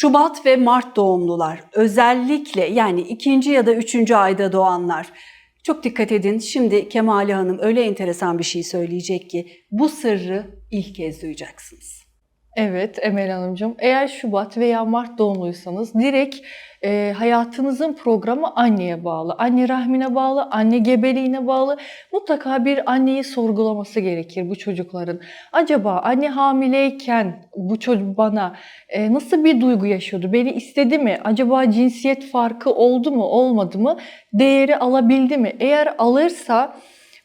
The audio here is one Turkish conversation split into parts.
Şubat ve Mart doğumlular özellikle yani ikinci ya da üçüncü ayda doğanlar çok dikkat edin. Şimdi Kemale Hanım öyle enteresan bir şey söyleyecek ki bu sırrı ilk kez duyacaksınız. Evet Emel Hanımcığım. Eğer Şubat veya Mart doğumluysanız direkt e, hayatınızın programı anneye bağlı. Anne rahmine bağlı, anne gebeliğine bağlı. Mutlaka bir anneyi sorgulaması gerekir bu çocukların. Acaba anne hamileyken bu çocuk bana e, nasıl bir duygu yaşıyordu? Beni istedi mi? Acaba cinsiyet farkı oldu mu, olmadı mı? Değeri alabildi mi? Eğer alırsa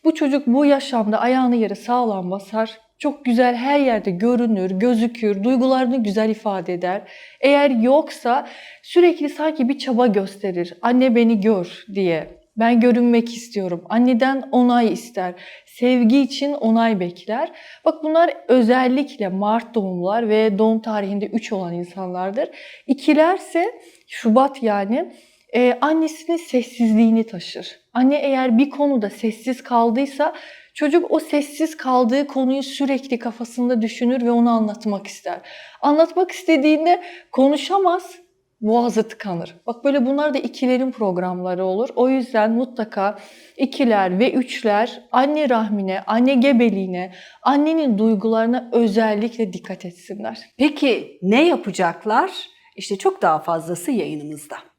bu çocuk bu yaşamda ayağını yere sağlam basar. Çok güzel her yerde görünür, gözükür, duygularını güzel ifade eder. Eğer yoksa sürekli sanki bir çaba gösterir. Anne beni gör diye. Ben görünmek istiyorum. Anneden onay ister. Sevgi için onay bekler. Bak bunlar özellikle Mart doğumlular ve doğum tarihinde 3 olan insanlardır. İkilerse Şubat yani e, annesinin sessizliğini taşır. Anne eğer bir konuda sessiz kaldıysa çocuk o sessiz kaldığı konuyu sürekli kafasında düşünür ve onu anlatmak ister. Anlatmak istediğinde konuşamaz, boğazı tıkanır. Bak böyle bunlar da ikilerin programları olur. O yüzden mutlaka ikiler ve üçler anne rahmine, anne gebeliğine, annenin duygularına özellikle dikkat etsinler. Peki ne yapacaklar? İşte çok daha fazlası yayınımızda.